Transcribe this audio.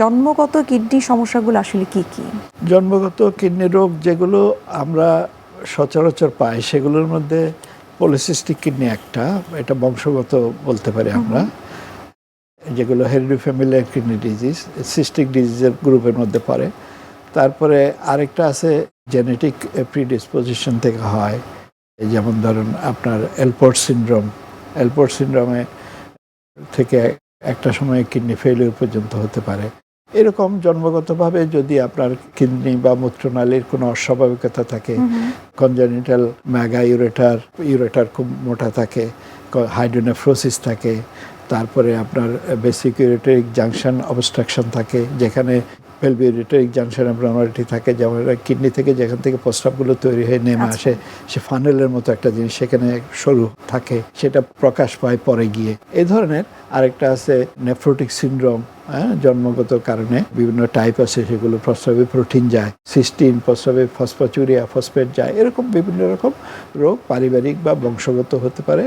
জন্মগত কিডনি সমস্যাগুলো আসলে কি কি? জন্মগত কিডনি রোগ যেগুলো আমরা সচরাচর পাই সেগুলোর মধ্যে পলিসিস্টিক কিডনি একটা এটা বংশগত বলতে পারি আমরা। যেগুলো hereditary familial kidney disease cystic ডিজিজের গ্রুপের মধ্যে পড়ে। তারপরে আরেকটা আছে জেনেটিক প্রিডিসপোজিশন থেকে হয় যেমন ধরুন আপনার এলপোর্ট সিনড্রোম এলপোর্ট সিনড্রোমে থেকে একটা সময় কিডনি ফেলিওর পর্যন্ত হতে পারে। এরকম জন্মগতভাবে যদি আপনার কিডনি বা মূত্রনালীর কোনো অস্বাভাবিকতা থাকে কনজেনিটাল ম্যাগা ইউরেটার ইউরেটার খুব মোটা থাকে হাইড্রোনেফ্রোসিস থাকে তারপরে আপনার বেসিক ইউরেটারিক জাংশন অবস্ট্রাকশন থাকে যেখানে পেলভি জাংশন অ্যাবনর্মালিটি থাকে যেমন কিডনি থেকে যেখান থেকে প্রস্রাবগুলো তৈরি হয়ে নেমে আচ্ছা। আসে সে ফানেলের মতো একটা জিনিস সেখানে সরু থাকে সেটা প্রকাশ পায় পরে গিয়ে এই ধরনের আরেকটা আছে নেফ্রোটিক সিনড্রোম হ্যাঁ জন্মগত কারণে বিভিন্ন টাইপ আছে সেগুলো প্রস্রাবে প্রোটিন যায় সিস্টিন প্রস্রাবে ফসফচুরিয়া ফসফেট যায় এরকম বিভিন্ন রকম রোগ পারিবারিক বা বংশগত হতে পারে